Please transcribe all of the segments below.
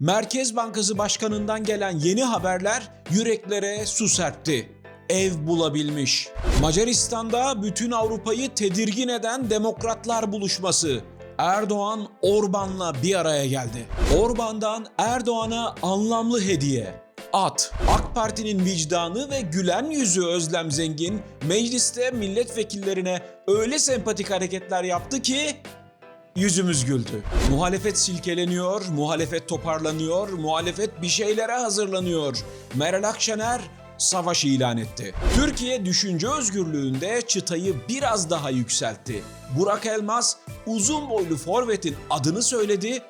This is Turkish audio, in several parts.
Merkez Bankası Başkanı'ndan gelen yeni haberler yüreklere su serpti. Ev bulabilmiş. Macaristan'da bütün Avrupa'yı tedirgin eden demokratlar buluşması. Erdoğan Orban'la bir araya geldi. Orban'dan Erdoğan'a anlamlı hediye. At. AK Parti'nin vicdanı ve gülen yüzü Özlem Zengin mecliste milletvekillerine öyle sempatik hareketler yaptı ki yüzümüz güldü. Muhalefet silkeleniyor, muhalefet toparlanıyor, muhalefet bir şeylere hazırlanıyor. Meral Akşener savaş ilan etti. Türkiye düşünce özgürlüğünde çıtayı biraz daha yükseltti. Burak Elmas uzun boylu forvetin adını söyledi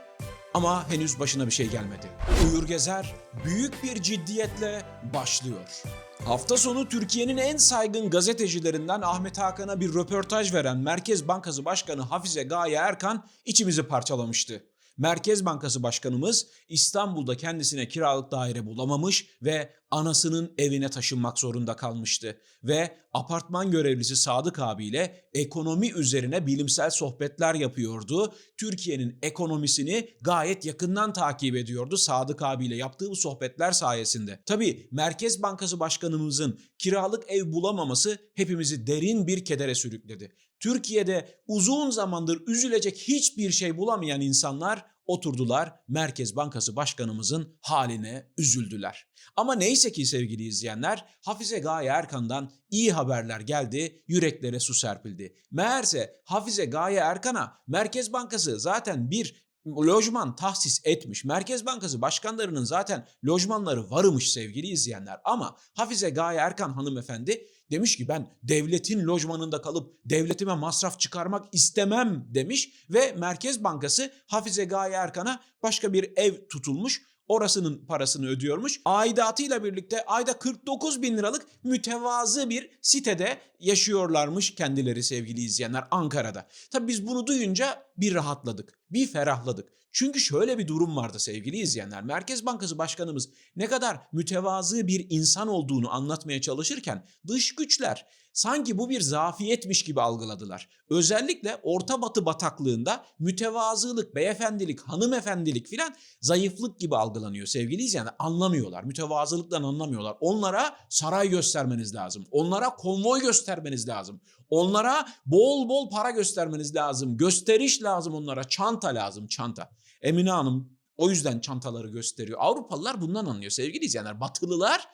ama henüz başına bir şey gelmedi. Uyur Gezer büyük bir ciddiyetle başlıyor. Hafta sonu Türkiye'nin en saygın gazetecilerinden Ahmet Hakan'a bir röportaj veren Merkez Bankası Başkanı Hafize Gaye Erkan içimizi parçalamıştı. Merkez Bankası Başkanımız İstanbul'da kendisine kiralık daire bulamamış ve anasının evine taşınmak zorunda kalmıştı. Ve apartman görevlisi Sadık abiyle ekonomi üzerine bilimsel sohbetler yapıyordu. Türkiye'nin ekonomisini gayet yakından takip ediyordu Sadık abiyle yaptığı bu sohbetler sayesinde. Tabii Merkez Bankası Başkanımızın kiralık ev bulamaması hepimizi derin bir kedere sürükledi. Türkiye'de uzun zamandır üzülecek hiçbir şey bulamayan insanlar oturdular Merkez Bankası Başkanımızın haline üzüldüler. Ama neyse ki sevgili izleyenler Hafize Gaye Erkan'dan iyi haberler geldi, yüreklere su serpildi. Meğerse Hafize Gaye Erkan'a Merkez Bankası zaten bir lojman tahsis etmiş. Merkez Bankası başkanlarının zaten lojmanları varmış sevgili izleyenler. Ama Hafize Gaye Erkan hanımefendi demiş ki ben devletin lojmanında kalıp devletime masraf çıkarmak istemem demiş ve Merkez Bankası Hafize Gaye Erkan'a başka bir ev tutulmuş. Orasının parasını ödüyormuş. Aidatıyla birlikte ayda 49 bin liralık mütevazı bir sitede yaşıyorlarmış kendileri sevgili izleyenler Ankara'da. Tabii biz bunu duyunca bir rahatladık, bir ferahladık. Çünkü şöyle bir durum vardı sevgili izleyenler. Merkez Bankası Başkanımız ne kadar mütevazı bir insan olduğunu anlatmaya çalışırken dış güçler sanki bu bir zafiyetmiş gibi algıladılar. Özellikle Orta Batı bataklığında mütevazılık, beyefendilik, hanımefendilik filan zayıflık gibi algılanıyor sevgili izleyenler. Anlamıyorlar. Mütevazılıktan anlamıyorlar. Onlara saray göstermeniz lazım. Onlara konvoy göstermeniz lazım. Onlara bol bol para göstermeniz lazım. Gösteriş lazım onlara. Çanta lazım, çanta. Emine Hanım o yüzden çantaları gösteriyor. Avrupalılar bundan anlıyor sevgili izleyenler. Batılılar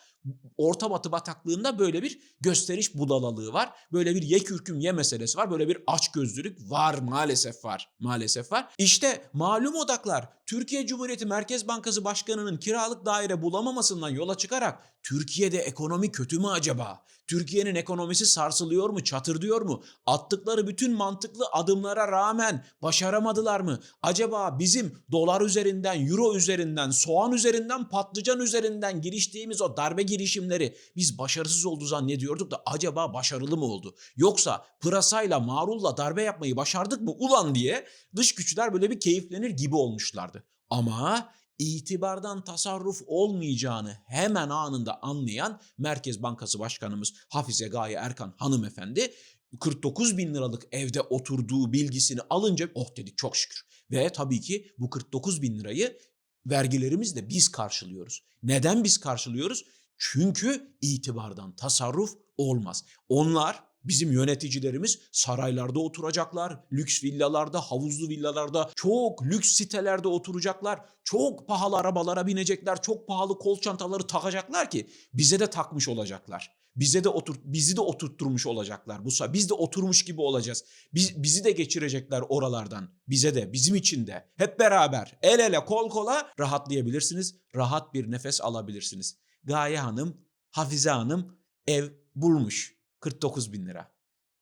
Orta Batı bataklığında böyle bir gösteriş budalalığı var. Böyle bir ye kürküm ye meselesi var. Böyle bir açgözlülük var maalesef var. Maalesef var. İşte malum odaklar Türkiye Cumhuriyeti Merkez Bankası Başkanı'nın kiralık daire bulamamasından yola çıkarak Türkiye'de ekonomi kötü mü acaba? Türkiye'nin ekonomisi sarsılıyor mu, çatırdıyor mu? Attıkları bütün mantıklı adımlara rağmen başaramadılar mı? Acaba bizim dolar üzerinden, euro üzerinden, soğan üzerinden, patlıcan üzerinden giriştiğimiz o darbe girişimleri biz başarısız oldu zannediyorduk da acaba başarılı mı oldu? Yoksa pırasayla, marulla darbe yapmayı başardık mı ulan diye dış güçler böyle bir keyiflenir gibi olmuşlardı. Ama itibardan tasarruf olmayacağını hemen anında anlayan Merkez Bankası Başkanımız Hafize Gaye Erkan hanımefendi 49 bin liralık evde oturduğu bilgisini alınca oh dedik çok şükür. Ve tabii ki bu 49 bin lirayı vergilerimizle biz karşılıyoruz. Neden biz karşılıyoruz? Çünkü itibardan tasarruf olmaz. Onlar bizim yöneticilerimiz saraylarda oturacaklar, lüks villalarda, havuzlu villalarda, çok lüks sitelerde oturacaklar, çok pahalı arabalara binecekler, çok pahalı kol çantaları takacaklar ki bize de takmış olacaklar. Bize de otur bizi de oturtturmuş olacaklar. Bu biz de oturmuş gibi olacağız. Biz bizi de geçirecekler oralardan. Bize de, bizim için de. Hep beraber el ele kol kola rahatlayabilirsiniz. Rahat bir nefes alabilirsiniz. Gaye Hanım, Hafize Hanım ev bulmuş. 49 bin lira.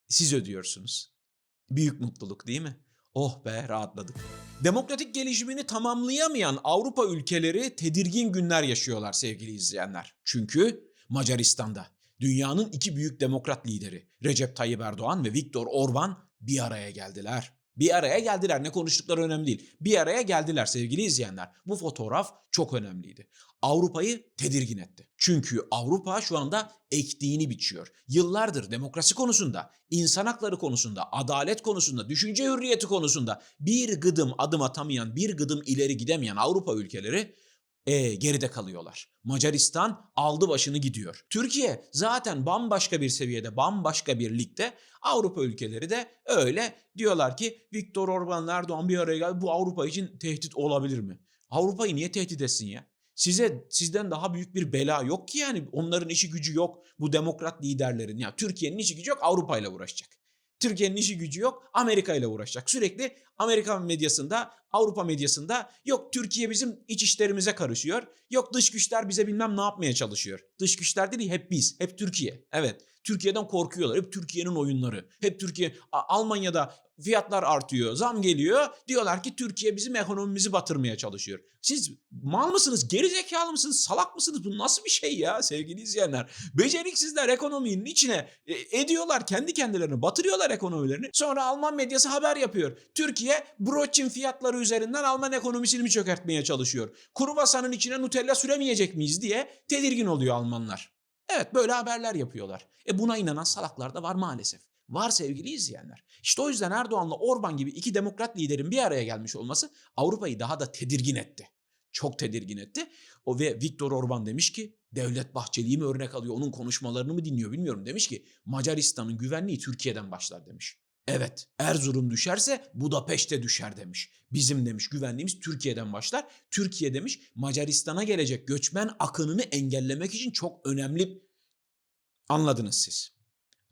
Siz ödüyorsunuz. Büyük mutluluk değil mi? Oh be rahatladık. Demokratik gelişimini tamamlayamayan Avrupa ülkeleri tedirgin günler yaşıyorlar sevgili izleyenler. Çünkü Macaristan'da dünyanın iki büyük demokrat lideri Recep Tayyip Erdoğan ve Viktor Orban bir araya geldiler. Bir araya geldiler. Ne konuştukları önemli değil. Bir araya geldiler sevgili izleyenler. Bu fotoğraf çok önemliydi. Avrupa'yı tedirgin etti. Çünkü Avrupa şu anda ektiğini biçiyor. Yıllardır demokrasi konusunda, insan hakları konusunda, adalet konusunda, düşünce hürriyeti konusunda bir gıdım adım atamayan, bir gıdım ileri gidemeyen Avrupa ülkeleri e, geride kalıyorlar. Macaristan aldı başını gidiyor. Türkiye zaten bambaşka bir seviyede, bambaşka bir ligde. Avrupa ülkeleri de öyle diyorlar ki Viktor Orban, Erdoğan bir araya geldi. Bu Avrupa için tehdit olabilir mi? Avrupa'yı niye tehdit etsin ya? Size sizden daha büyük bir bela yok ki yani onların işi gücü yok bu demokrat liderlerin. Ya Türkiye'nin işi gücü yok Avrupa ile uğraşacak. Türkiye'nin işi gücü yok Amerika ile uğraşacak. Sürekli Amerika medyasında, Avrupa medyasında yok Türkiye bizim iç işlerimize karışıyor. Yok dış güçler bize bilmem ne yapmaya çalışıyor. Dış güçler değil hep biz, hep Türkiye. Evet Türkiye'den korkuyorlar. Hep Türkiye'nin oyunları. Hep Türkiye, Almanya'da fiyatlar artıyor, zam geliyor. Diyorlar ki Türkiye bizim ekonomimizi batırmaya çalışıyor. Siz mal mısınız, gerizekalı mısınız, salak mısınız? Bu nasıl bir şey ya sevgili izleyenler? Beceriksizler ekonominin içine e, ediyorlar, kendi kendilerini batırıyorlar ekonomilerini. Sonra Alman medyası haber yapıyor. Türkiye broçin fiyatları üzerinden Alman ekonomisini mi çökertmeye çalışıyor? Kruvasanın içine Nutella süremeyecek miyiz diye tedirgin oluyor Almanlar. Evet böyle haberler yapıyorlar. E buna inanan salaklar da var maalesef. Var sevgili izleyenler. İşte o yüzden Erdoğan'la Orban gibi iki demokrat liderin bir araya gelmiş olması Avrupa'yı daha da tedirgin etti. Çok tedirgin etti. O ve Viktor Orban demiş ki Devlet Bahçeli'yi mi örnek alıyor, onun konuşmalarını mı dinliyor bilmiyorum. Demiş ki Macaristan'ın güvenliği Türkiye'den başlar demiş. Evet Erzurum düşerse Budapeşte düşer demiş. Bizim demiş güvenliğimiz Türkiye'den başlar. Türkiye demiş Macaristan'a gelecek göçmen akınını engellemek için çok önemli anladınız siz.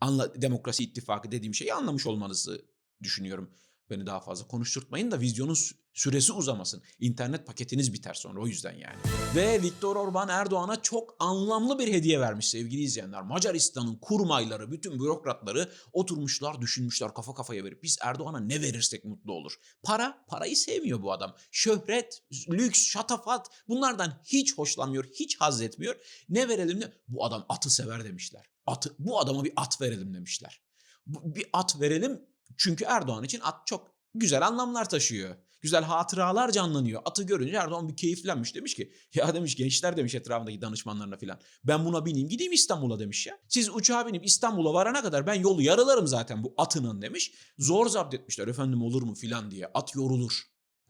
Anla, Demokrasi İttifakı dediğim şeyi anlamış olmanızı düşünüyorum. Beni daha fazla konuşturtmayın da vizyonun sü- süresi uzamasın. İnternet paketiniz biter sonra o yüzden yani. Ve Viktor Orban Erdoğan'a çok anlamlı bir hediye vermiş sevgili izleyenler. Macaristan'ın kurmayları, bütün bürokratları oturmuşlar, düşünmüşler kafa kafaya verip biz Erdoğan'a ne verirsek mutlu olur. Para, parayı sevmiyor bu adam. Şöhret, lüks, şatafat bunlardan hiç hoşlanmıyor, hiç haz etmiyor. Ne verelim ne? Bu adam atı sever demişler. Atı, bu adama bir at verelim demişler. Bir at verelim çünkü Erdoğan için at çok güzel anlamlar taşıyor. Güzel hatıralar canlanıyor. Atı görünce Erdoğan bir keyiflenmiş demiş ki ya demiş gençler demiş etrafındaki danışmanlarına filan. Ben buna bineyim gideyim İstanbul'a demiş ya. Siz uçağa binip İstanbul'a varana kadar ben yolu yarılarım zaten bu atının demiş. Zor zapt etmişler efendim olur mu filan diye. At yorulur.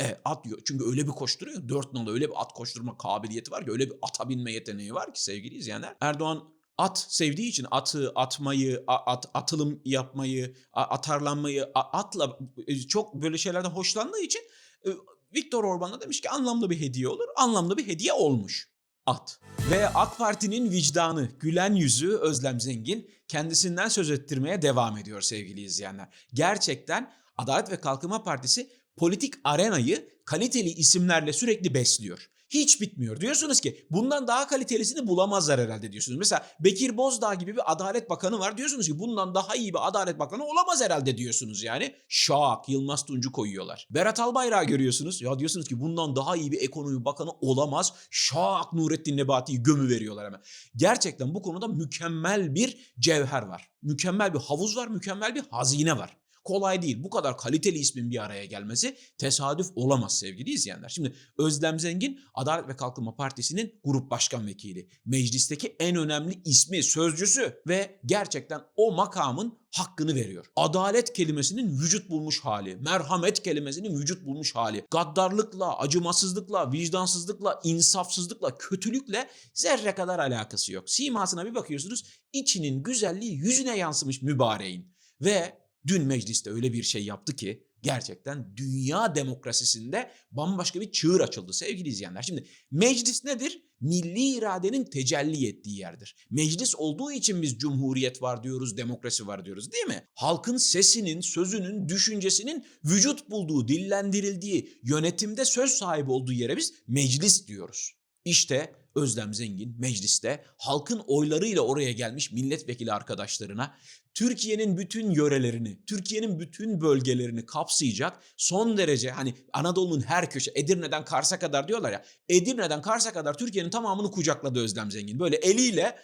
E, at yo- çünkü öyle bir koşturuyor. Dört nolu öyle bir at koşturma kabiliyeti var ki öyle bir ata binme yeteneği var ki sevgili izleyenler. Erdoğan at sevdiği için atı, atmayı, at, atılım yapmayı, atarlanmayı, atla e, çok böyle şeylerden hoşlandığı için e, Viktor Orban'a demiş ki anlamlı bir hediye olur. Anlamlı bir hediye olmuş. At. Ve AK Parti'nin vicdanı, gülen yüzü Özlem Zengin kendisinden söz ettirmeye devam ediyor sevgili izleyenler. Gerçekten Adalet ve Kalkınma Partisi politik arenayı kaliteli isimlerle sürekli besliyor. Hiç bitmiyor. Diyorsunuz ki bundan daha kalitelisini bulamazlar herhalde diyorsunuz. Mesela Bekir Bozdağ gibi bir adalet bakanı var. Diyorsunuz ki bundan daha iyi bir adalet bakanı olamaz herhalde diyorsunuz yani. Şak Yılmaz Tuncu koyuyorlar. Berat Albayrak'ı görüyorsunuz. Ya diyorsunuz ki bundan daha iyi bir ekonomi bakanı olamaz. Şak Nurettin Nebati'yi gömü veriyorlar hemen. Gerçekten bu konuda mükemmel bir cevher var. Mükemmel bir havuz var, mükemmel bir hazine var. Kolay değil. Bu kadar kaliteli ismin bir araya gelmesi tesadüf olamaz sevgili izleyenler. Şimdi Özlem Zengin Adalet ve Kalkınma Partisi'nin grup başkan vekili. Meclisteki en önemli ismi, sözcüsü ve gerçekten o makamın hakkını veriyor. Adalet kelimesinin vücut bulmuş hali, merhamet kelimesinin vücut bulmuş hali, gaddarlıkla, acımasızlıkla, vicdansızlıkla, insafsızlıkla, kötülükle zerre kadar alakası yok. Simasına bir bakıyorsunuz içinin güzelliği yüzüne yansımış mübareğin. Ve dün mecliste öyle bir şey yaptı ki gerçekten dünya demokrasisinde bambaşka bir çığır açıldı sevgili izleyenler. Şimdi meclis nedir? Milli iradenin tecelli ettiği yerdir. Meclis olduğu için biz cumhuriyet var diyoruz, demokrasi var diyoruz değil mi? Halkın sesinin, sözünün, düşüncesinin vücut bulduğu, dillendirildiği, yönetimde söz sahibi olduğu yere biz meclis diyoruz. İşte Özlem Zengin mecliste halkın oylarıyla oraya gelmiş milletvekili arkadaşlarına Türkiye'nin bütün yörelerini, Türkiye'nin bütün bölgelerini kapsayacak son derece hani Anadolu'nun her köşe Edirne'den Kars'a kadar diyorlar ya Edirne'den Kars'a kadar Türkiye'nin tamamını kucakladı Özlem Zengin. Böyle eliyle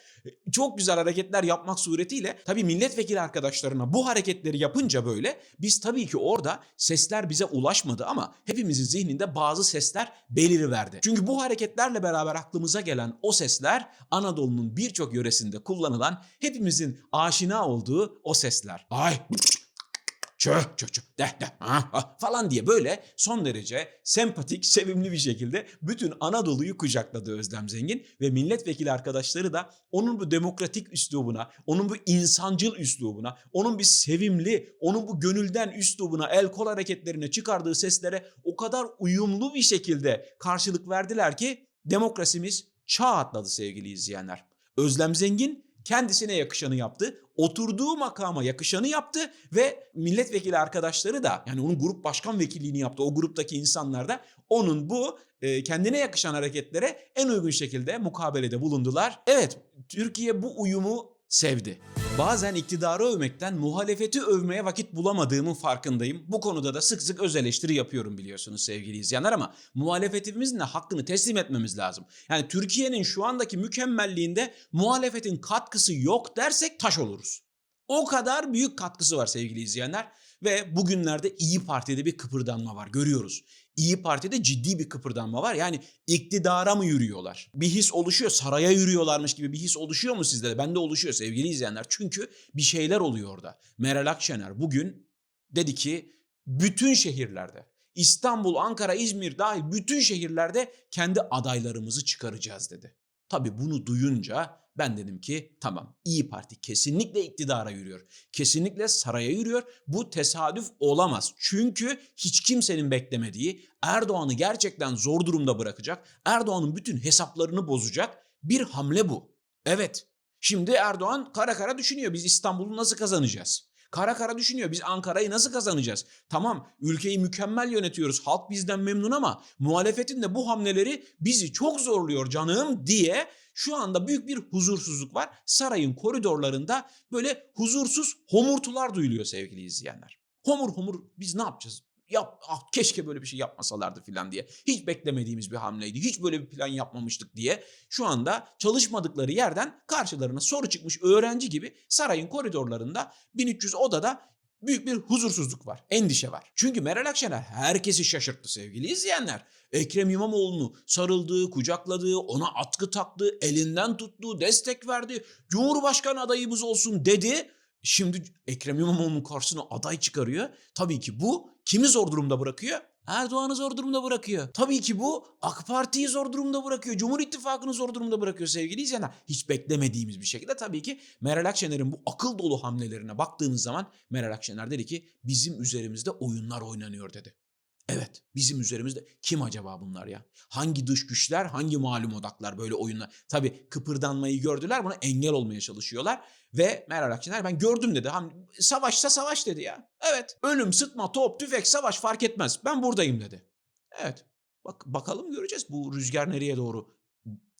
çok güzel hareketler yapmak suretiyle tabii milletvekili arkadaşlarına bu hareketleri yapınca böyle biz tabii ki orada sesler bize ulaşmadı ama hepimizin zihninde bazı sesler beliriverdi. Çünkü bu hareketlerle beraber aklımıza gelen o sesler Anadolu'nun birçok yöresinde kullanılan hepimizin aşina olduğu o sesler. Ay çö çö çö de de ha, ha falan diye böyle son derece sempatik, sevimli bir şekilde bütün Anadolu'yu kucakladı Özlem Zengin ve milletvekili arkadaşları da onun bu demokratik üslubuna, onun bu insancıl üslubuna, onun bir sevimli, onun bu gönülden üslubuna, el kol hareketlerine çıkardığı seslere o kadar uyumlu bir şekilde karşılık verdiler ki demokrasimiz çağ atladı sevgili izleyenler. Özlem Zengin kendisine yakışanı yaptı. Oturduğu makama yakışanı yaptı ve milletvekili arkadaşları da yani onun grup başkan vekilliğini yaptı. O gruptaki insanlar da onun bu e, kendine yakışan hareketlere en uygun şekilde mukabelede bulundular. Evet Türkiye bu uyumu sevdi. Bazen iktidarı övmekten muhalefeti övmeye vakit bulamadığımın farkındayım. Bu konuda da sık sık öz eleştiri yapıyorum biliyorsunuz sevgili izleyenler ama muhalefetimizin de hakkını teslim etmemiz lazım. Yani Türkiye'nin şu andaki mükemmelliğinde muhalefetin katkısı yok dersek taş oluruz. O kadar büyük katkısı var sevgili izleyenler ve bugünlerde İyi Parti'de bir kıpırdanma var görüyoruz. İyi Parti'de ciddi bir kıpırdanma var. Yani iktidara mı yürüyorlar? Bir his oluşuyor. Saraya yürüyorlarmış gibi bir his oluşuyor mu sizde de? Bende oluşuyor sevgili izleyenler. Çünkü bir şeyler oluyor orada. Meral Akşener bugün dedi ki bütün şehirlerde İstanbul, Ankara, İzmir dahil bütün şehirlerde kendi adaylarımızı çıkaracağız dedi. Tabii bunu duyunca ben dedim ki tamam İyi Parti kesinlikle iktidara yürüyor. Kesinlikle saraya yürüyor. Bu tesadüf olamaz. Çünkü hiç kimsenin beklemediği Erdoğan'ı gerçekten zor durumda bırakacak. Erdoğan'ın bütün hesaplarını bozacak bir hamle bu. Evet. Şimdi Erdoğan kara kara düşünüyor biz İstanbul'u nasıl kazanacağız? Kara kara düşünüyor. Biz Ankara'yı nasıl kazanacağız? Tamam ülkeyi mükemmel yönetiyoruz. Halk bizden memnun ama muhalefetin de bu hamleleri bizi çok zorluyor canım diye şu anda büyük bir huzursuzluk var. Sarayın koridorlarında böyle huzursuz homurtular duyuluyor sevgili izleyenler. Homur homur biz ne yapacağız? Yap, ah, keşke böyle bir şey yapmasalardı filan diye. Hiç beklemediğimiz bir hamleydi. Hiç böyle bir plan yapmamıştık diye. Şu anda çalışmadıkları yerden karşılarına soru çıkmış öğrenci gibi sarayın koridorlarında 1300 odada büyük bir huzursuzluk var, endişe var. Çünkü Meral Akşener herkesi şaşırttı sevgili izleyenler. Ekrem İmamoğlu'nu sarıldığı, kucakladığı, ona atkı taktığı, elinden tuttuğu, destek verdi. Cumhurbaşkanı adayımız olsun dedi. Şimdi Ekrem İmamoğlu'nun karşısına aday çıkarıyor. Tabii ki bu kimi zor durumda bırakıyor? Erdoğan'ı zor durumda bırakıyor. Tabii ki bu AK Parti'yi zor durumda bırakıyor. Cumhur İttifakı'nı zor durumda bırakıyor sevgili izleyenler. Hiç beklemediğimiz bir şekilde tabii ki Meral Akşener'in bu akıl dolu hamlelerine baktığımız zaman Meral Akşener dedi ki bizim üzerimizde oyunlar oynanıyor dedi. Evet bizim üzerimizde kim acaba bunlar ya? Hangi dış güçler, hangi malum odaklar böyle oyunlar? Tabii kıpırdanmayı gördüler buna engel olmaya çalışıyorlar. Ve Meral Akşener ben gördüm dedi. Savaşsa savaş dedi ya. Evet ölüm, sıtma, top, tüfek, savaş fark etmez. Ben buradayım dedi. Evet bak bakalım göreceğiz bu rüzgar nereye doğru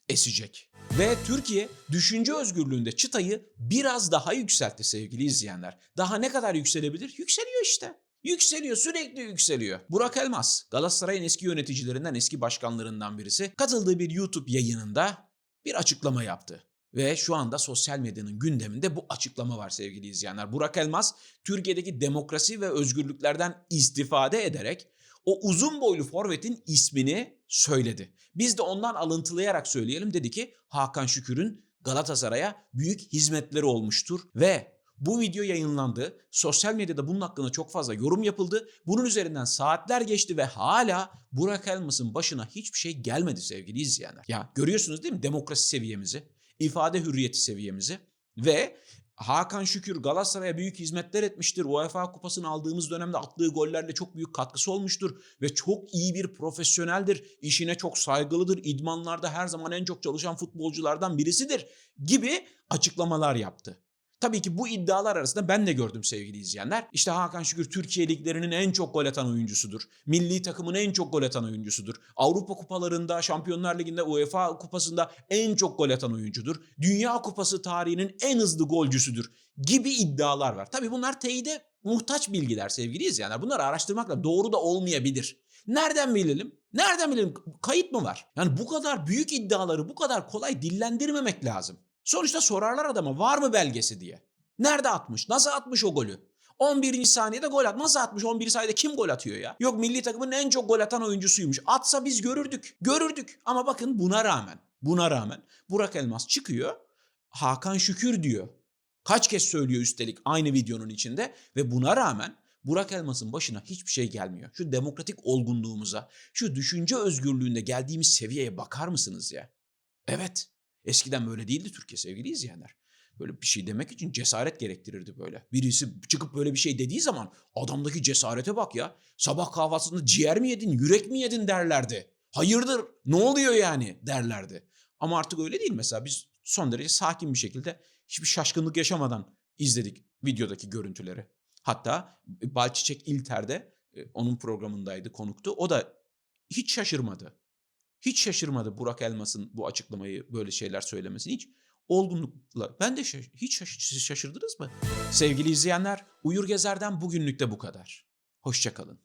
esecek. Ve Türkiye düşünce özgürlüğünde çıtayı biraz daha yükseltti sevgili izleyenler. Daha ne kadar yükselebilir? Yükseliyor işte. Yükseliyor sürekli yükseliyor. Burak Elmas Galatasaray'ın eski yöneticilerinden eski başkanlarından birisi katıldığı bir YouTube yayınında bir açıklama yaptı. Ve şu anda sosyal medyanın gündeminde bu açıklama var sevgili izleyenler. Burak Elmas Türkiye'deki demokrasi ve özgürlüklerden istifade ederek o uzun boylu forvetin ismini söyledi. Biz de ondan alıntılayarak söyleyelim dedi ki Hakan Şükür'ün Galatasaray'a büyük hizmetleri olmuştur ve bu video yayınlandı. Sosyal medyada bunun hakkında çok fazla yorum yapıldı. Bunun üzerinden saatler geçti ve hala Burak Elmas'ın başına hiçbir şey gelmedi sevgili izleyenler. Ya görüyorsunuz değil mi demokrasi seviyemizi, ifade hürriyeti seviyemizi ve Hakan Şükür Galatasaray'a büyük hizmetler etmiştir. UEFA kupasını aldığımız dönemde attığı gollerle çok büyük katkısı olmuştur ve çok iyi bir profesyoneldir. İşine çok saygılıdır. İdmanlarda her zaman en çok çalışan futbolculardan birisidir gibi açıklamalar yaptı. Tabii ki bu iddialar arasında ben de gördüm sevgili izleyenler. İşte Hakan Şükür Türkiye liglerinin en çok gol atan oyuncusudur. Milli takımın en çok gol atan oyuncusudur. Avrupa kupalarında, Şampiyonlar Ligi'nde, UEFA kupasında en çok gol atan oyuncudur. Dünya kupası tarihinin en hızlı golcüsüdür gibi iddialar var. Tabii bunlar teyide muhtaç bilgiler sevgili izleyenler. Bunları araştırmakla doğru da olmayabilir. Nereden bilelim? Nereden bilelim? Kayıt mı var? Yani bu kadar büyük iddiaları bu kadar kolay dillendirmemek lazım. Sonuçta sorarlar adama var mı belgesi diye. Nerede atmış? Nasıl atmış o golü? 11. saniyede gol at. Nasıl atmış 11. saniyede kim gol atıyor ya? Yok milli takımın en çok gol atan oyuncusuymuş. Atsa biz görürdük. Görürdük. Ama bakın buna rağmen, buna rağmen Burak Elmas çıkıyor. Hakan Şükür diyor. Kaç kez söylüyor üstelik aynı videonun içinde ve buna rağmen Burak Elmas'ın başına hiçbir şey gelmiyor. Şu demokratik olgunluğumuza, şu düşünce özgürlüğünde geldiğimiz seviyeye bakar mısınız ya? Evet. Eskiden böyle değildi Türkiye sevgili izleyenler. Böyle bir şey demek için cesaret gerektirirdi böyle. Birisi çıkıp böyle bir şey dediği zaman adamdaki cesarete bak ya. Sabah kahvaltısında ciğer mi yedin, yürek mi yedin derlerdi. Hayırdır, ne oluyor yani derlerdi. Ama artık öyle değil mesela biz son derece sakin bir şekilde hiçbir şaşkınlık yaşamadan izledik videodaki görüntüleri. Hatta Balçiçek İlter'de e, onun programındaydı, konuktu. O da hiç şaşırmadı. Hiç şaşırmadı Burak Elmas'ın bu açıklamayı böyle şeyler söylemesini hiç olgunlukla. Ben de şaş- hiç şaş- şaşırdınız mı? Sevgili izleyenler, Uyur Gezer'den bugünlük de bu kadar. Hoşçakalın.